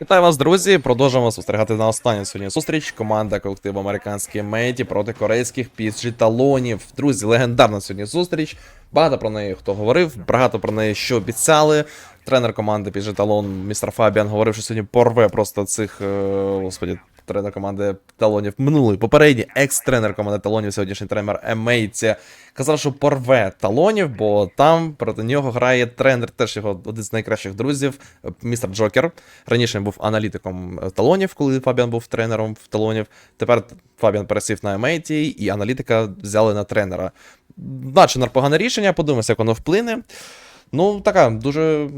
Вітаю вас, друзі! Продовжуємо спостерігати на останню сьогодні зустріч. Команда колективу американські мейті проти корейських PSG талонів. Друзі, легендарна сьогодні зустріч. Багато про неї хто говорив, багато про неї що обіцяли. Тренер команди PSG Талон, містер Фабіан, говорив, що сьогодні порве просто цих, е, господі, тренер команди талонів минулий, попередній екс-тренер команди талонів, сьогоднішній тренер Емейці, казав, що порве талонів, бо там проти нього грає тренер, теж його один з найкращих друзів, е, містер Джокер. Раніше він був аналітиком е, талонів, коли Фабіан був тренером в талонів. Тепер Фабіан пересів на Емейті, і аналітика взяли на тренера. Наче непогане рішення, подивимося, як воно вплине. Ну, така дуже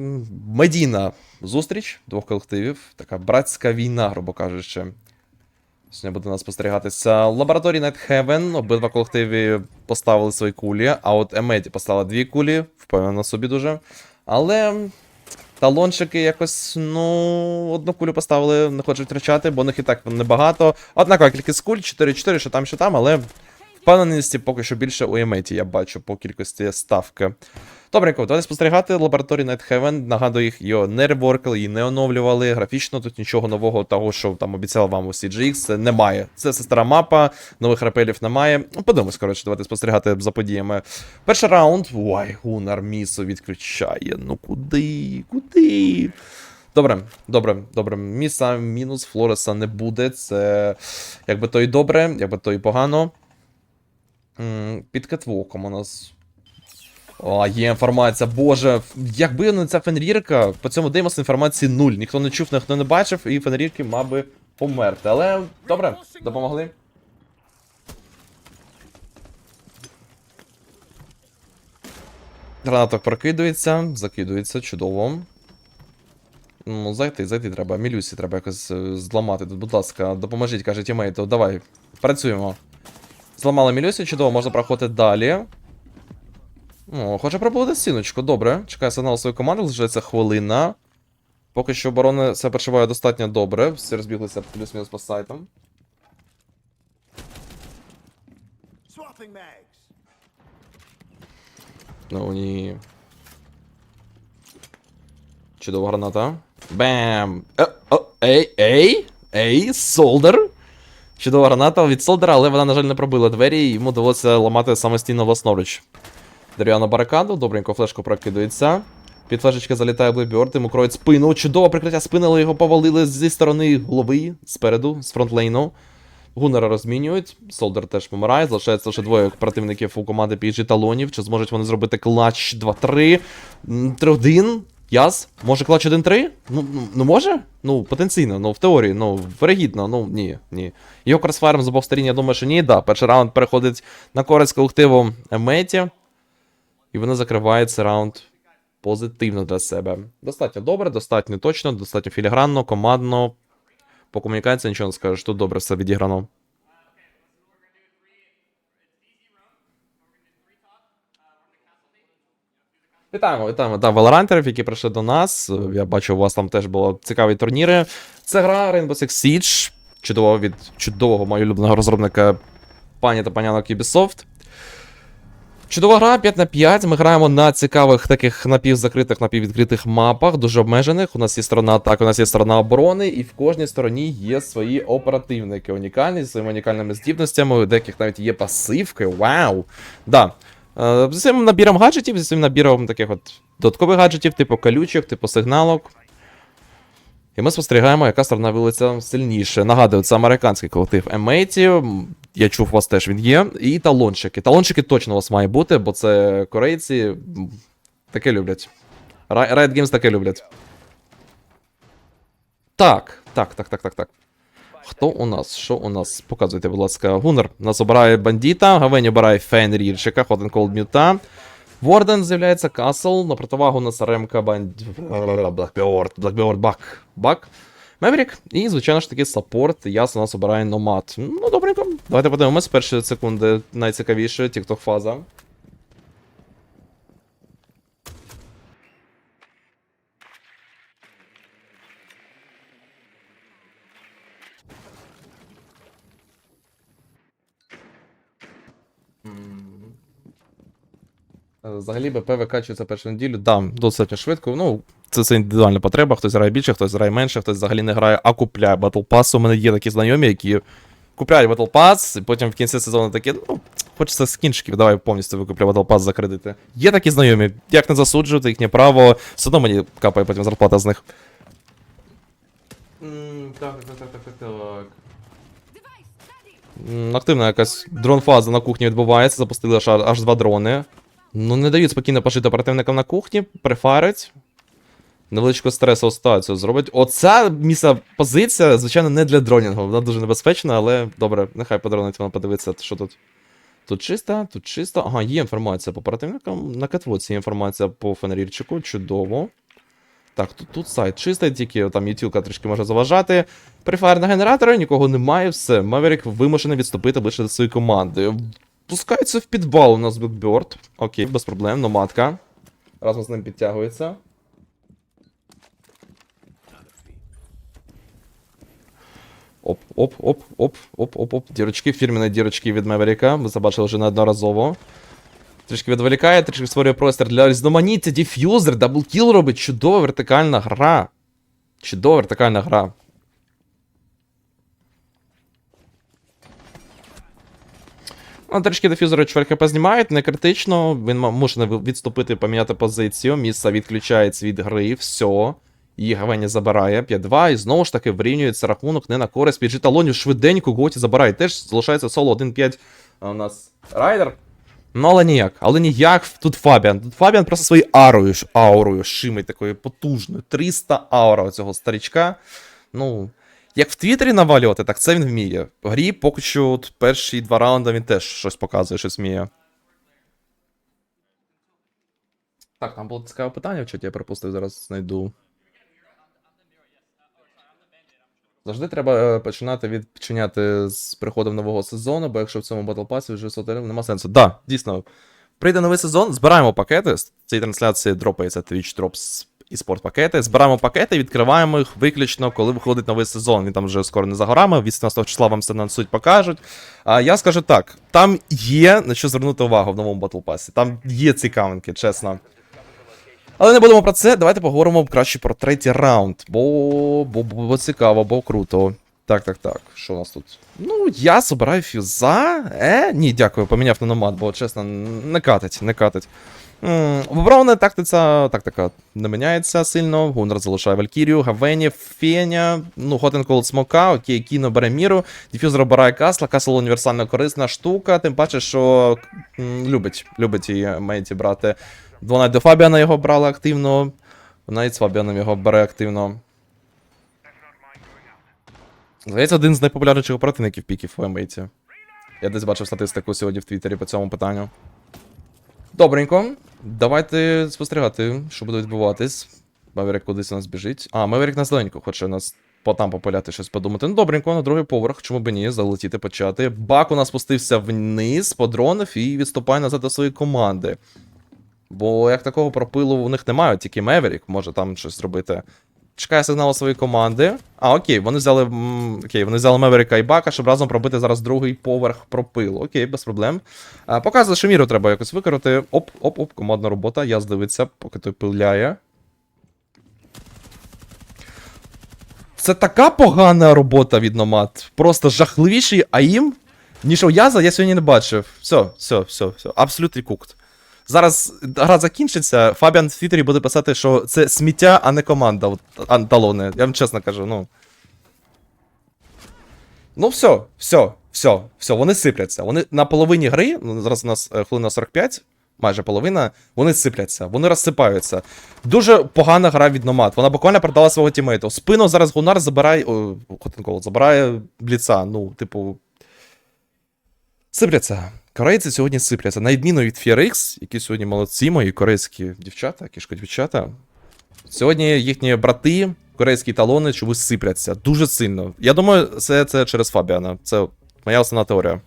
медійна зустріч двох колективів, така братська війна, грубо кажучи. Сьогодні буде нас спостерігатися лабораторії Heaven. Обидва колективи поставили свої кулі, а от Емеді поставила дві кулі, впевнена собі дуже. Але талончики якось, ну, одну кулю поставили, не хочуть втрачати, бо них і так небагато. Однакова кількість куль, 4-4, що там, що там, але впевненості поки що більше у Еметі, я бачу по кількості ставки. Добренько, давайте спостерігати лабораторії Night Heaven. Нагадую, їх його не реворкали, її не оновлювали. Графічно тут нічого нового, того, що там обіцяли вам у CGX, немає. Це все стара мапа, нових рапелів немає. Подивимось, коротше, давайте спостерігати за подіями. Перший раунд. Ой, Гунар Місо відключає. Ну куди? Куди? Добре, добре, добре. Міса мінус Флореса не буде. Це якби то і добре, якби то і погано. Під кетвоком у нас о, є інформація, боже, якби не ця фенрірка, по цьому Деймосу інформації нуль. Ніхто не чув, ніхто не бачив, і фенрірки мав би померти. Але добре, допомогли. Гранаток прокидується, закидується, чудово. Ну, зайти, зайти треба. Мілюсі треба якось е, зламати. Тут, будь ласка, допоможіть, каже тімейту. Давай, працюємо. Зламали Мілюсі, чудово, можна проходити далі. О, хоче пробувати стіночку, добре. Чекає сигнал своєї команди, лишається хвилина. Поки що оборони себе почуває достатньо добре. Всі розбіглися плюс-мінус по сайтам. Ну ні. Чудова граната. Бем! Е, ей, ей! Ей, солдер! Чудова граната від солдера, але вона, на жаль, не пробила двері, і йому довелося ламати самостійно власноруч. Дерев'яна барикаду, добренько флешку прокидується. Під флешечки залітає Блейбьорд, йому кроють спину. Чудове прикриття спини, але його повалили зі сторони голови, спереду, з фронтлейну. Гуннера розмінюють, Солдер теж помирає, залишається лише двоє противників у команди PG талонів. Чи зможуть вони зробити клач 2-3? М, 3-1? Яс? Може клач 1-3? Ну, ну, ну може? Ну, потенційно, ну в теорії, ну, вирогідно, ну ні, ні. Його кросфайром з обох сторін, я думаю, що ні, да. Перший раунд переходить на користь колективу Еметі. І вони закривають цей раунд позитивно для себе. Достатньо добре, достатньо точно, достатньо філігранно, командно. По комунікації нічого не скажеш, тут добре все відіграно. Вітаємо, вітаємо. Да, Валорантерів, які прийшли до нас. Е, Я бачу, у вас там теж було цікаві турніри. Це гра Rainbow Six Siege. Чудово від чудового мого улюбленого розробника пані та панянок Ubisoft. Чудова гра 5 на 5. Ми граємо на цікавих таких напівзакритих, напіввідкритих мапах, дуже обмежених. У нас є сторона атаки, у нас є сторона оборони, і в кожній стороні є свої оперативники унікальні зі своїми унікальними здібностями, у деяких навіть є пасивки. Вау! Да. Е, Зі своїм набіром гаджетів, зі своїм набіром таких от додаткових гаджетів, типу колючок, типу сигналок. І ми спостерігаємо, яка сторона вилиться сильніше. Нагадую, це американський колектив M80. Я чув, у вас теж він є. І талончики. Талончики точно у вас має бути, бо це корейці таке люблять. Ri- Riot Games таке люблять. Так, так, так, так, так, так. Хто у нас? Що у нас? Показуйте, будь ласка, Гунер. Нас обирає бандіта, Гавені обирає Фенрірчика, Хотен Колд Мюта. Ворден з'являється Касл, на противагу у нас ремка банд... Blackbeard, Blackbeard Бак. Бак. Меврік. І, звичайно ж таки, саппорт. Яс у нас обирає Номад. Ну, добренько. Давайте подивимось. Перші секунди найцікавіше, TikTok фаза. Взагалі БП викачується першу неділю. Да, достатньо швидко. Ну, Це, це індивідуальна потреба, хтось грає більше, хтось грає менше, хтось взагалі не грає, а купляє Battle Pass. У мене є такі знайомі, які купляють Battle Pass, і потім в кінці сезону такі, ну, хочеться скінчиків, давай повністю викуплю Battle Pass за кредити. Є такі знайомі, як не засуджувати їхнє право, все одно мені капає потім зарплата з них. Так, так, так, так, так, так. Активна якась дрон-фаза на кухні відбувається, запустили аж, аж два дрони. Ну, не дають спокійно пожити оперативникам на кухні, прифарять. Невеличку стресову ситуацію зробить. Оця місця позиція, звичайно, не для дронінгу. Вона дуже небезпечна, але добре, нехай подронить вона подивиться, що тут. Тут чисто, тут чисто. Ага, є інформація по оперативникам. На кетвоці є інформація по фенерірчику, чудово. Так, тут, тут сайт чистий, тільки там ютілка трішки може заважати. Прифайр на генератори, нікого немає, все. Маверік вимушений відступити лише до своєї команди. Пускається в підвал у нас Бекберд. Окей, без проблем, номадка. Разом з ним підтягується. Оп, оп, оп, оп, оп, оп, оп. Дірочки, фірмені дірочки від Меверіка. Ви забачили вже неодноразово. Трішки відволікає, трішки створює простір для різноманіття, діф'юзер, даблкіл робить. Чудова вертикальна гра. Чудова вертикальна гра. Ну, трішки дефюзери 4 хп знімають, не критично. Він може відступити, поміняти позицію. Місце відключається від гри, все. Її Гавені забирає 5-2, і знову ж таки вирівнюється рахунок не на користь піджит талонів. Швиденько Готі забирає. Теж залишається соло 1-5. А у нас райдер. Ну, але ніяк. Але ніяк тут Фабіан. Тут Фабіан просто своєю арою, аурою шимить такою потужною. 300 аура цього старічка. Ну, як в Твіттері навалювати, так це він вміє. В грі поки що перші два раунди він теж щось показує, щось вміє. Так, там було цікаве питання в я пропустив, зараз знайду. Завжди треба е, починати відчиняти з приходом нового сезону, бо якщо в цьому Battle Pass вже сотелів, нема сенсу. Да, дійсно. Прийде новий сезон, збираємо пакети. З цієї трансляції дропається Twitch Drops і спорт пакети. Збираємо пакети, відкриваємо їх виключно, коли виходить новий сезон. Він там вже скоро не за горами, 18 числа вам це анонсують, покажуть. А я скажу так: там є на що звернути увагу в новому Pass. Там є цікавинки, чесно. Але не будемо про це. Давайте поговоримо краще про третій раунд. Бо, бо, бо, бо цікаво, бо круто. Так, так, так. Що у нас тут? Ну, я забираю фюза. Е? Ні, дякую, поміняв на номад, бо чесно, не катить, не катить. В оборонній тактиця тактика не міняється сильно. Гуннер залишає Валькірію, Гавені, Феня, ну, and Смока, окей, Кіно бере міру, Діфюзер обирає Касла, Касл універсальна корисна штука, тим паче, що любить, любить її Мейті брати. Двонайт до Фабіана його брали активно. Навіть з Фабіаном його бере активно. Здається, один з найпопулярніших оперативників піків у Емейті. Я десь бачив статистику сьогодні в Твіттері по цьому питанню. Добренько. Давайте спостерігати, що буде відбуватись. Меверик кудись у нас біжить. А, Меверик на зеленьку хоче нас по там попиляти щось подумати. Ну, добренько, на другий поверх, чому б ні, залетіти почати. Бак у нас спустився вниз, подронив і відступає назад до своєї команди. Бо як такого пропилу у них немає, тільки Меверік може там щось зробити. Чекає сигналу своєї команди. А, окей, вони взяли. м, Окей, вони взяли Меверіка і Бака, щоб разом пробити зараз другий поверх пропилу. Окей, без проблем. А, показує, що міру треба якось викорити. Оп, оп, оп, командна робота. Я здивиться, поки той пиляє. Це така погана робота від Номад. Просто жахливіший аїм, ніж у Яза я сьогодні не бачив. Все, все, все, все. Абсолютно кукт. Зараз гра закінчиться, Фабіан в Твіттері буде писати, що це сміття, а не команда. От, а. Я вам чесно кажу, ну. Ну, все, все, все, все, вони сипляться. Вони на половині гри, ну, зараз у нас е, хвилина 45, майже половина, вони сипляться, вони розсипаються. Дуже погана гра від Номад. Вона буквально продала свого тімейту. Спину зараз Гунар забирає. О, забирає бліца. Ну, типу. Сипляться. Корейці сьогодні сипляться. На відміну від FRX, які сьогодні молодці, мої корейські дівчата, кішко дівчата. Сьогодні їхні брати, корейські талони, чомусь сипляться. Дуже сильно. Я думаю, це, це через Фабіана. Це моя основна теорія.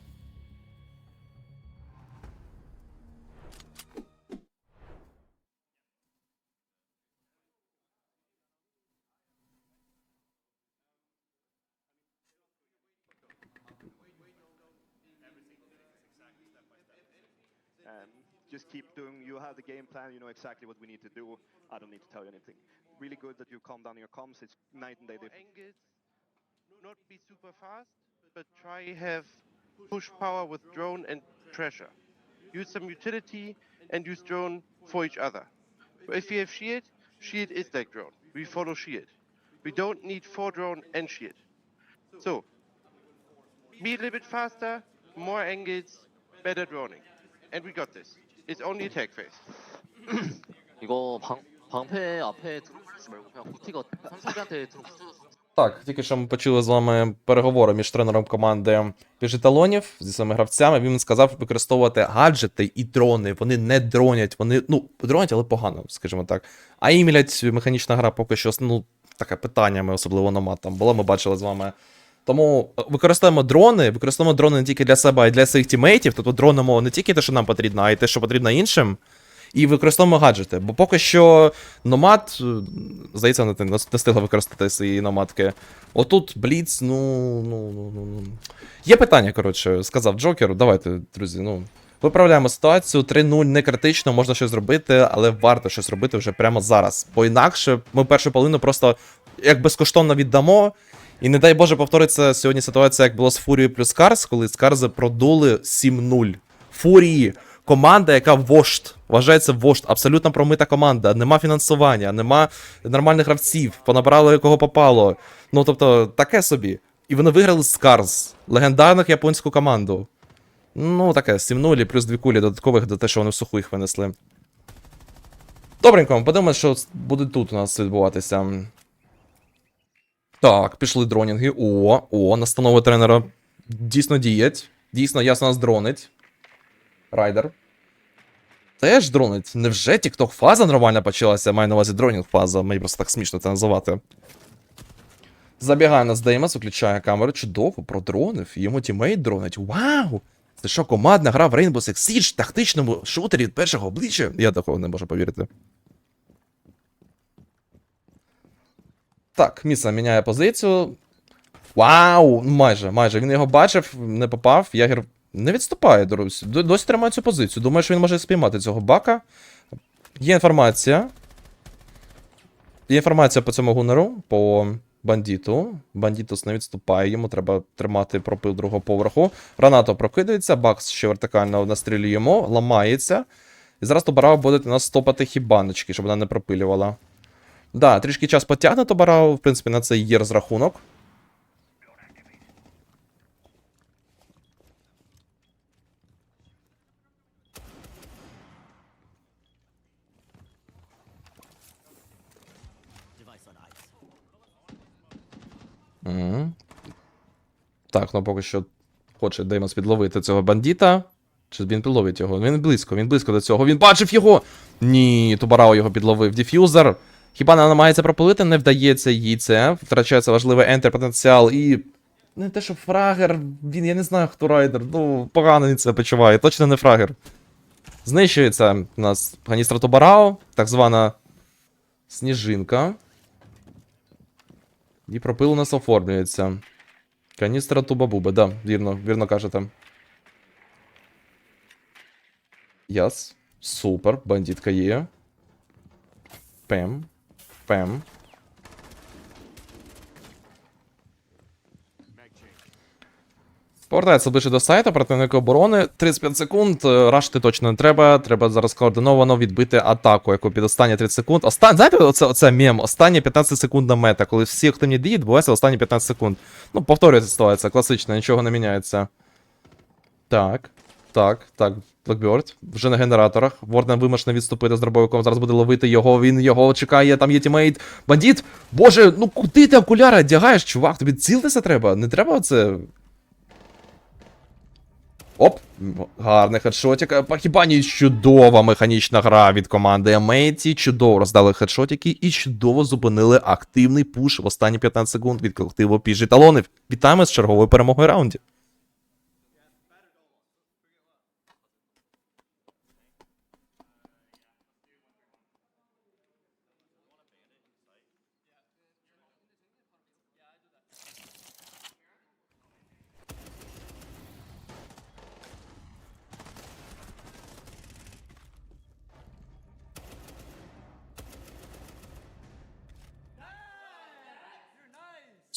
Have the game plan. You know exactly what we need to do. I don't need to tell you anything. Really good that you calm down your comms. It's night and day angles, not be super fast, but try have push power with drone and treasure. Use some utility and use drone for each other. If we have shield, shield is like drone. We follow shield. We don't need four drone and shield. So, be a little bit faster, more angles, better droning. And we got this. It's only attack phase. 이거 방 방패 앞에 드론 걸리지 말고 그냥 고티가 삼성한테 드론 붙여줬으면 Так, тільки що ми почули з вами переговори між тренером команди піжеталонів зі своїми гравцями. Він сказав використовувати гаджети і дрони. Вони не дронять, вони ну дронять, але погано, скажімо так. А імілять механічна гра поки що ну таке питаннями, особливо номад там було. Ми бачили з вами. Тому е, використовуємо дрони, використовуємо дрони не тільки для себе, а й для своїх тімейтів. Тобто дронимо не тільки те, що нам потрібно, а й те, що потрібно іншим. І використовуємо гаджети. Бо поки що номад, е, здається, не, не встигла використати свої номадки. Отут Бліц, ну, ну, ну, ну, ну. Є питання, коротше, сказав Джокер. Давайте, друзі, ну. Виправляємо ситуацію. 3-0 не критично, можна щось зробити, але варто щось робити вже прямо зараз. Бо інакше ми першу половину просто як безкоштовно віддамо. І не дай Боже повториться сьогодні ситуація, як було з Фурією плюс Карс, коли Скарзи продули 7-0. Фурії команда, яка вождь, вважається вождь, абсолютно промита команда, нема фінансування, нема нормальних гравців, понабрали кого попало. Ну тобто, таке собі. І вони виграли Скарс, легендарних японську команду. Ну, таке, 7-0 і плюс дві кулі додаткових до те, що вони в суху їх винесли. Добренько, подивимось, що буде тут у нас відбуватися. Так, пішли дронінги. О, о, настанови тренера дійсно діять. Дійсно, ясно нас дронить. Райдер. Теж дронить. Невже TikTok фаза нормально почалася? Маю на увазі дронінг фаза, мені просто так смішно це називати. Забігає нас Деймос, виключає камеру. Чудово, продронив. Йому тімейт дронить. Вау! Це що, командна гра в Rainbow Six Siege, тактичному шутері від першого обличчя? Я такого не можу повірити. Так, Міса міняє позицію. Вау! Ну, Майже, майже. Він його бачив, не попав. Ягер не відступає, друзі. Досі тримає цю позицію. Думаю, що він може спіймати цього бака. Є інформація. Є інформація по цьому гунеру, по бандиту. Бандитус не відступає, йому треба тримати пропил другого поверху. Гранато прокидається, бакс ще вертикально настрілюємо, ламається. І зараз Тобарау буде нас стопати хібаночки, щоб вона не пропилювала. Да, трішки час потягне Тобарау, в принципі, на це є розрахунок. Угу. Так, ну поки що хоче Деймос підловити цього бандита. Чи він підловить його? Він близько, він близько до цього. Він бачив його! Ні, Тубарао його підловив. Діф'юзер. Хіба не намагається пропилити, не вдається їй це. Втрачається важливий ентер потенціал і. Не те, що фрагер, він, я не знаю, хто райдер. Ну, погано він це почуває, точно не фрагер. Знищується у нас каністра Тубарао, так звана сніжинка. І пропил у нас оформлюється. Каністра Тубабуби, да, вірно, вірно кажете. Яс. Супер, бандитка є. Пем. Пем. Повертається ближче до сайту, противник оборони. 35 секунд. е, Рашити точно не треба. Треба зараз координовано відбити атаку, яку під останні 30 секунд. Остан... Знаєте, оце, оце мем. Останні 15 секундна мета, коли всі активні дії відбуваються останні 15 секунд. Ну, повторюється ситуація, класична, нічого не міняється. Так. Так, так. Blackbird. Вже на генераторах. Ворден вимушений відступити з дробовиком. Зараз буде ловити його. Він його чекає. Там є тімейт. Бандит! Боже, ну куди ти окуляри одягаєш, чувак? Тобі цілитися треба? Не треба оце. Оп, гарний хедшотик. По хіба чудова механічна гра від команди Амейті. Чудово роздали хедшотики і чудово зупинили активний пуш в останні 15 секунд від колективу Піжі Талонів. Вітаємо з черговою перемогою раунді.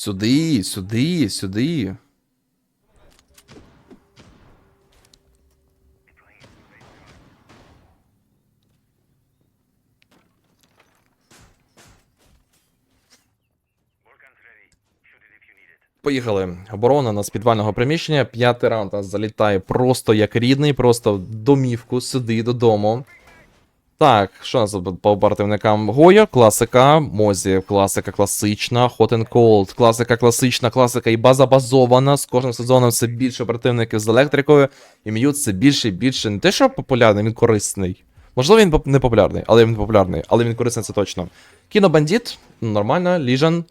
Сюди, сюди, сюди. Поїхали. Оборона нас підвального приміщення. П'ятий раунд нас залітає просто як рідний, просто домівку, сюди, додому. Так, що нас по оперативникам? Гоя, класика, Мозі, класика класична, Hot and Cold, класика класична, класика і база базована. З кожним сезоном все більше оперативників з електрикою, і М'ют все більше і більше. Не те, що популярний, він корисний. Можливо, він не популярний, але він популярний, але він корисний, це точно. Кінобандіт, нормально, Ліжан,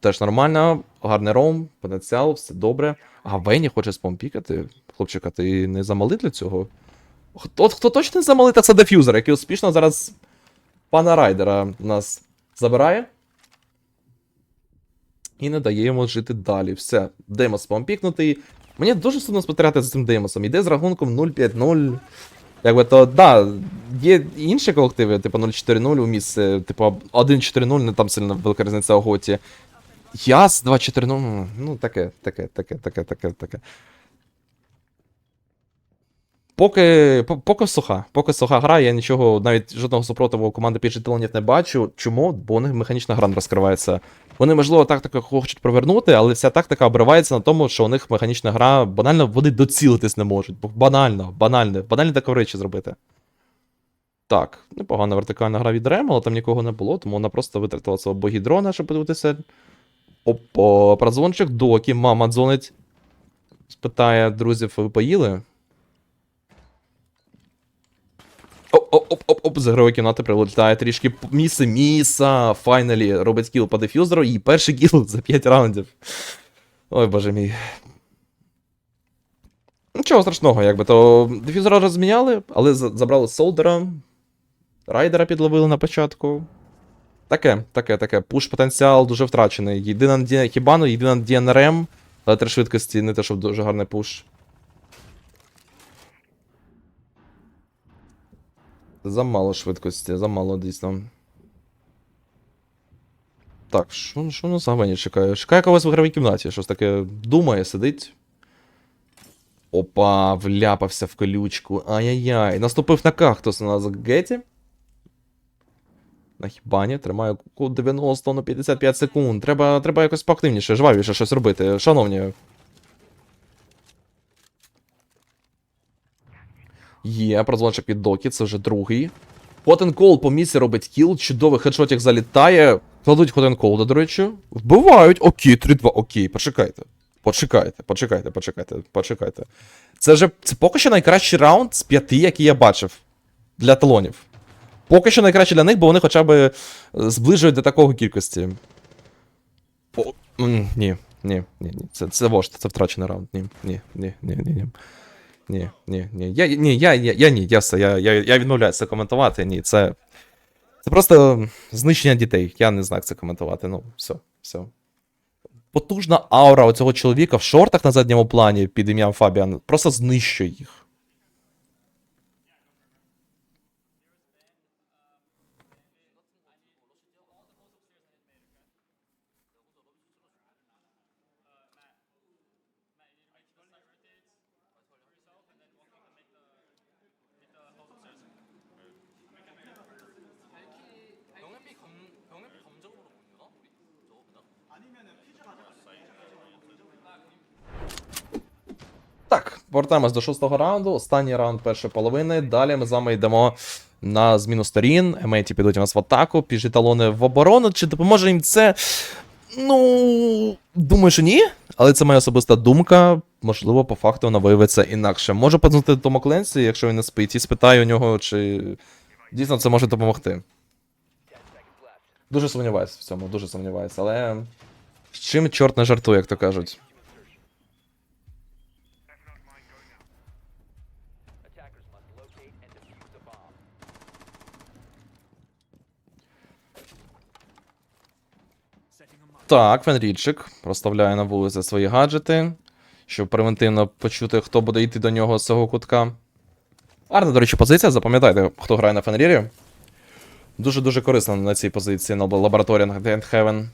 теж нормально, гарний роум, потенціал, все добре. А Вені хоче спомпікати. Хлопчика, ти не замалий для цього? Хто, хто точно замалий, це деф'юзер, який успішно зараз пана Райдера нас забирає. І не дає йому жити далі. Все, Деймос помпікнутий. Мені дуже сумно спостерігати за цим Деймосом. Іде з рахунком 0-5-0. Якби то, да, є інші колективи, типу 0-4-0 у місце, типу 1-4-0, не там сильно велика різниця у готі. Яс 2-4-0, ну таке, таке, таке, таке, таке, таке. Поки, поки суха, поки суха гра, я нічого, навіть жодного супротиву команди Talonів не бачу. Чому? Бо у них механічна гра не розкривається. Вони, можливо, тактику хочуть провернути, але вся тактика обривається на тому, що у них механічна гра банально вони доцілитись не можуть. Банально, банально, банально такі речі зробити. Так, непогана вертикальна гра від Рем, але там нікого не було, тому вона просто витратила свого богідрона, щоб подивитися. Опа, прадзвончик, докі, мама дзвонить. Спитає друзів, ви поїли? Оп-оп-оп-оп, з ігрової кімнати прилетає трішки міси, міса. Файналі робить кіл по дефюзеру і перший кіл за 5 раундів. Ой, боже мій. Нічого страшного, якби то дефюзера розміняли, але забрали солдера. Райдера підловили на початку. Таке, таке, таке. Пуш потенціал дуже втрачений. Єдина Хібану, єдина рем. Але три швидкості, не те, щоб дуже гарний пуш. Замало швидкості, замало дійсно. Так, що, що на Савені чекає? Чекає когось в ігровій кімнаті, щось таке думає, сидить. Опа, вляпався в колючку. Ай-яй-яй. Наступив на кактус у нас Геті. На хібані, тримаю куку 90 на 55 секунд. Треба, треба якось поактивніше, жвавіше щось робити. Шановні. Є, прозвончик від Докі, це вже другий. Cold по місці робить кіл, чудовий хедшотик залітає. Кладуть Cold, до речі. Вбивають. Окей, 3-2, окей, почекайте. Почекайте, почекайте, почекайте, почекайте. Це вже це поки що найкращий раунд з п'яти, який я бачив для талонів. Поки що найкраще для них, бо вони хоча б е, зближують до такого кількості. О, ні, ні, ні, ні. Це, це вождь, це втрачений раунд. Ні, ні, ні, ні, ні, ні. Ні, ні, ні. Я, ні, я, я, я ні, я я, я, я відмовляюся коментувати. Ні, це. Це просто знищення дітей. Я не знаю, як це коментувати. Ну, все, все. Потужна аура оцього чоловіка в шортах на задньому плані під ім'ям Фабіан просто знищує їх. Так, повертаємось до шостого раунду. Останній раунд першої половини. Далі ми з вами йдемо на зміну сторін. Еметі підуть у нас в атаку, піжі талони в оборону. Чи допоможе їм це? Ну, думаю, що ні. Але це моя особиста думка. Можливо, по факту вона виявиться інакше. Можу подзвонити Тому Кленсі, якщо він не спить, і спитаю у нього, чи дійсно це може допомогти. Дуже сумніваюся в цьому, дуже сумніваюся. Але з чим чорт не жартує, як то кажуть. Так, Фенрідчик розставляє на вулиці свої гаджети, щоб превентивно почути, хто буде йти до нього з цього кутка. Гарна, до речі, позиція. Запам'ятайте, хто грає на Фенрірі. Дуже-дуже корисна на цій позиції на лабораторіях Heaven.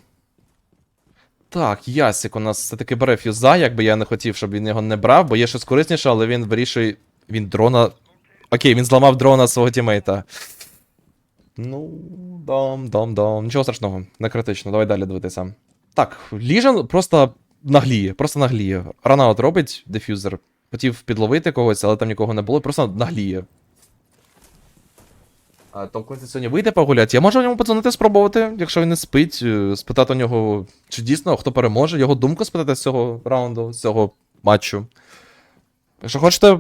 Так, Ясік у нас все-таки бере фюза, якби я не хотів, щоб він його не брав, бо є щось корисніше, але він вирішує. Він дрона. Окей, він зламав дрона свого тімейта. Ну, дам, дам, дам. Нічого страшного, не критично, давай далі дивитися. Так, Ліжен просто нагліє, просто нагліє. Ранаут робить дефюзер. Хотів підловити когось, але там нікого не було, просто нагліє. Том Кленсі сьогодні вийде погуляти. Я можу йому подзвонити спробувати, якщо він не спить, е, спитати у нього, чи дійсно хто переможе, його думку спитати з цього раунду, з цього матчу. Якщо хочете,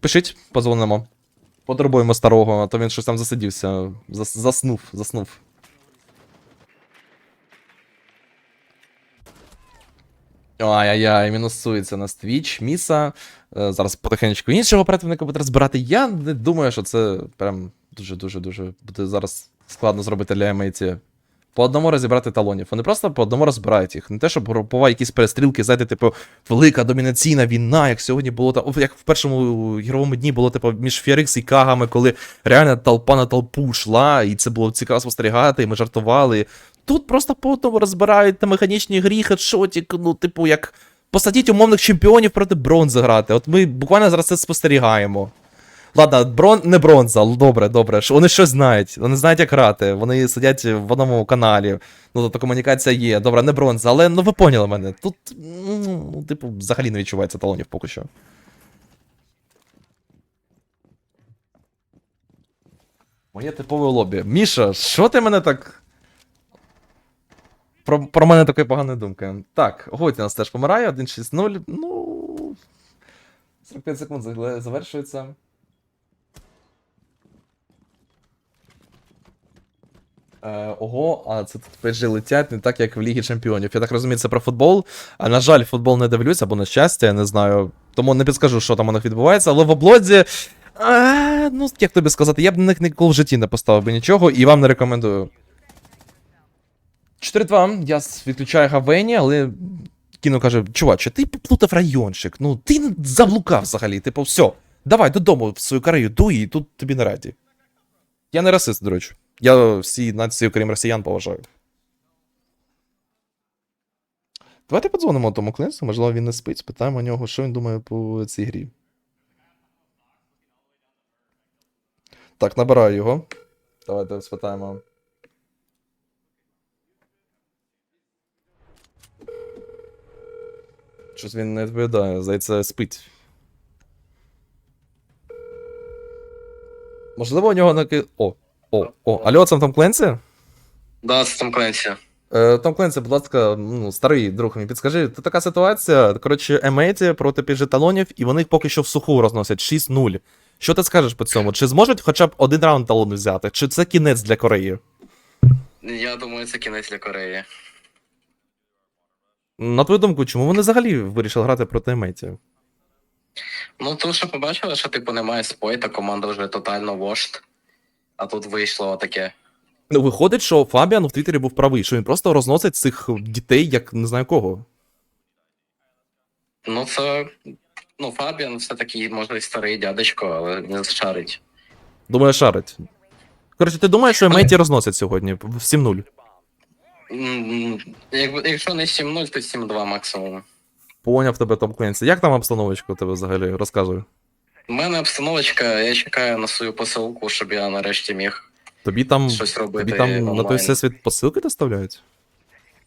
пишіть, подзвонимо. Потребуємо старого, а то він щось там засидівся. зас- заснув, заснув. Ай-яй-яй, мінусується на Twitch, Міса. Е, Зараз потихеньку іншого противника буде розбирати. Я не думаю, що це прям дуже-дуже-дуже буде зараз складно зробити для MAT. По одному розібрати талонів. Вони просто по одному розбирають їх. Не те, щоб групова якісь перестрілки, знаєте, типу, велика домінаційна війна, як сьогодні було та як в першому ігровому дні було, типу, між Ферикс і Кагами, коли реально толпа на толпу йшла, і це було цікаво спостерігати, і ми жартували. Тут просто по одному розбирають на механічній грі, хедшотік, ну, типу, як посадіть умовних чемпіонів проти бронзи грати. От ми буквально зараз це спостерігаємо. Ладно, брон... не бронза, добре, добре. Вони щось знають. Вони знають, як грати. Вони сидять в одному каналі. Ну, тобто комунікація є. Добре, не бронза, але ну ви поняли мене. Тут, ну, типу, взагалі не відчувається талонів поки що. Моє типове лобі. Міша, що ти мене так. Про, про мене такої поганої думки. Так, Готі нас теж помирає, 1-6-0. Ну. 45 секунд завершується. Е, ого, а це тут пейджі летять не так, як в Лігі Чемпіонів. Я так розумію, це про футбол. А на жаль, футбол не дивлюсь, або на щастя, я не знаю. Тому не підскажу, що там у них відбувається, але в облоді. А, ну, як тобі сказати, я б на них ніколи в житті не поставив би нічого і вам не рекомендую. 4-2. Я відключаю Гавені, але Кіно каже: чуваче, ти поплутав райончик. Ну, ти заблукав взагалі. Типу, все, давай додому в свою карею дуй, і тут тобі не раді. Я не расист, до речі. Я всі нації, окрім росіян, поважаю. Давайте подзвонимо тому Клинсу, можливо, він не спить, спитаємо нього, що він думає по цій грі. Так, набираю його. Давайте спитаємо. Щось він не відповідає, здається, спить. Можливо, у нього наки. О, о, о, алло, це Том Кленсі? Да, це Том Кленсі. Е, Том Кленсі, будь ласка, ну, старий друг мій, підскажи, тут така ситуація, коротше, Емейті проти піджеталонів, і вони поки що в суху розносять 6-0. Що ти скажеш по цьому? Чи зможуть хоча б один раунд талону взяти? Чи це кінець для Кореї? Я думаю, це кінець для Кореї. На твою думку, чому вони взагалі вирішили грати проти Емейті? Ну, тому що побачили, що типу немає спойта, команда вже тотально вошт. А тут вийшло таке. Ну, виходить, що Фабіан в Твіттері був правий, що він просто розносить цих дітей, як не знаю кого. Ну, це. Ну, Фабіан все-таки, може, і старий дядечко, але не шарить. Думаю, шарить. Коротше, ти думаєш, що Емейті розносять сьогодні в 7-0? Якщо не 7-0, то 7-2 максимум. Поняв тебе, Том Кленсі. Як там обстановочка у тебе взагалі? Розказуй. У мене обстановочка, я чекаю на свою посилку, щоб я нарешті міг Тобі там, щось робити. тобі там на той всесвіт посилки доставляють?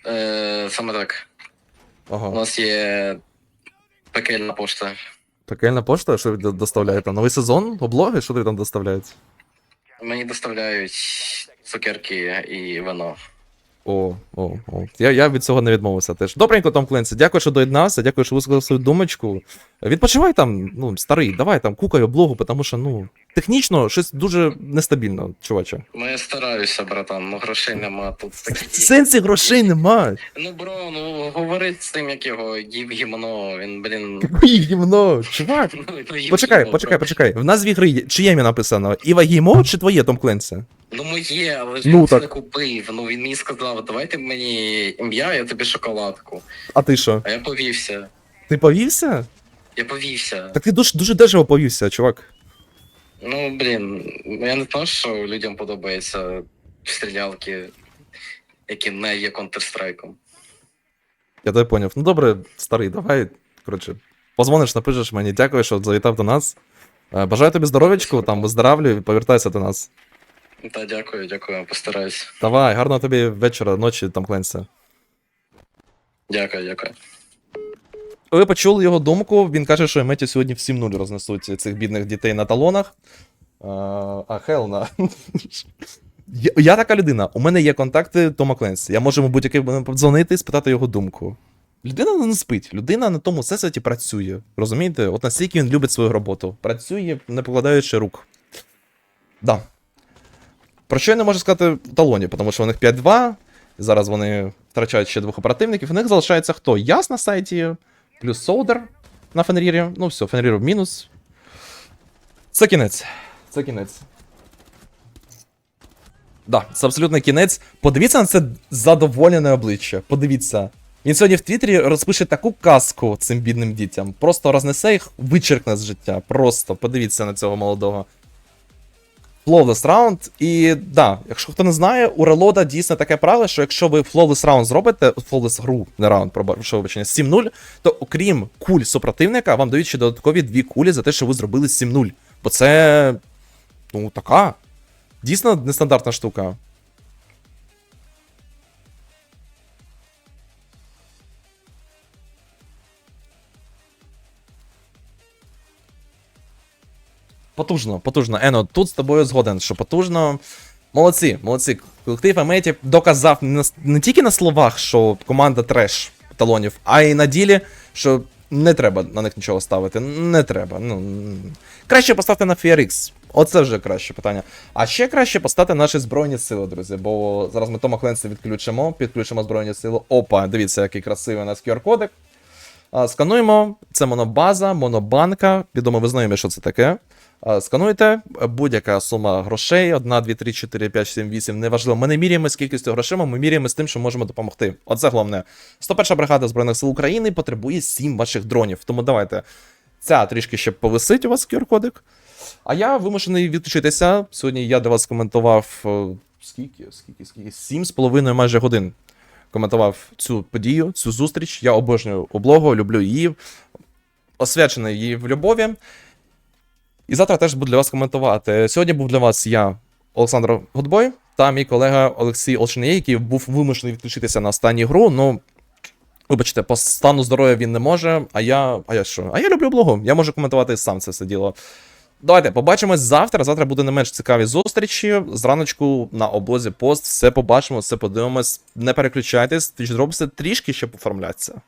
Е, саме так. У нас є пекельна пошта. Пекельна пошта, що ви доставляєте? Новий сезон? Облоги? Що тобі там доставляють? Мені доставляють цукерки і вино. О, о, о. Я, я від цього не відмовився теж. Добренько, Том Кленсі, дякую, що доєднався, дякую, що висказав свою думочку. Відпочивай там, ну, старий, давай там кукай облогу, тому що, ну, технічно щось дуже нестабільно, чуваче. Ну я стараюся, братан, ну грошей нема тут В такі. сенсі грошей немає. Ну бро, ну говори з тим, як його їв гімно, він, блін. Какої гімно, чувак. ну, їв Почекай, гімно, почекай, бро. почекай. В назві гри є- чиє ім'я написано? Іва Гімо чи твоє Том Кленсі? Ну моє, але ж Ну, він це так. купив. Ну він мені сказав, давайте мені ім'я, я тобі шоколадку. А ти що? А я повівся. Ти повівся? Я повівся. Так ти дуже, дуже дешево повівся, чувак. Ну, блін, я не знаю, що людям подобається стрілялки, які не є Counter-Strike. Я тебе поняв. Ну добре, старий, давай. Коротше, позвониш, напишеш мені. Дякую, що завітав до нас. Е, Бажаю тобі здоров'ячку, там виздоравлюй повертайся до нас. Та дякую, дякую, постараюсь. Давай, гарного тобі вечора, ночі там Кленся. Дякую, дякую. Ви почули його думку. Він каже, що еметі сьогодні в 7-0 рознесуть цих бідних дітей на талонах. А, а Хелна. Я, я така людина. У мене є контакти Тома Кленсі. Я можу будь-який подзвонити і спитати його думку. Людина не спить, людина на тому всесвіті працює. Розумієте? От настільки він любить свою роботу. Працює, не покладаючи рук. Да. Про що я не можу сказати талоні, тому що у них 5-2. Зараз вони втрачають ще двох оперативників. У них залишається хто? Яс на сайті, плюс Солдер на Фенрірі. Ну все, Фенрір в мінус. Це кінець. Це кінець. Да, це абсолютно кінець. Подивіться на це задоволене обличчя. Подивіться. Він сьогодні в Твіттері розпише таку казку цим бідним дітям. Просто рознесе їх, вичеркне з життя. Просто подивіться на цього молодого. Flawless раунд. І да, якщо хто не знає, у релода дійсно таке правило, що якщо ви Flawless раунд зробите, Flawless гру, не раунд, прошу вибачення, 7-0, то окрім куль супротивника, вам дають ще додаткові дві кулі за те, що ви зробили 7-0. Бо це. Ну, така. Дійсно нестандартна штука. Потужно, потужно. Ено, тут з тобою згоден, що потужно. Молодці, молодці. Колектив Аметі доказав не, тільки на словах, що команда треш талонів, а й на ділі, що не треба на них нічого ставити. Не треба. Ну, краще поставте на FRX. Оце вже краще питання. А ще краще поставити наші Збройні сили, друзі. Бо зараз ми Тома Кленса відключимо, підключимо Збройні сили. Опа, дивіться, який красивий у нас QR-кодик. Скануємо, це монобаза, монобанка. Відомо, ви знаєте, що це таке. А, Скануєте будь-яка сума грошей, 1, 2, 3, 4, 5, 7, 8, неважливо. Ми не міряємо з кількістю грошима, ми міряємо з тим, що можемо допомогти. Оце головне. 101 бригада Збройних сил України потребує 7 ваших дронів. Тому давайте. Ця трішки ще повисить у вас QR-кодик. А я вимушений відключитися. Сьогодні я для вас коментував е, скільки, скільки, скільки? Сім з половиною майже годин коментував цю подію, цю зустріч. Я обожнюю облогу, люблю її, освячений її в любові. І завтра теж буду для вас коментувати. Сьогодні був для вас я, Олександр Гудбой, та мій колега Олексій Олшинієй, який був вимушений відключитися на останню гру. Ну, вибачте, по стану здоров'я він не може. А я. А я що? А я люблю блогу. Я можу коментувати сам це все діло. Давайте побачимось завтра. Завтра буде не менш цікаві зустрічі. Зраночку на облозі пост. Все побачимо, все подивимось. Не переключайтесь, твічдропси трішки ще поформляться.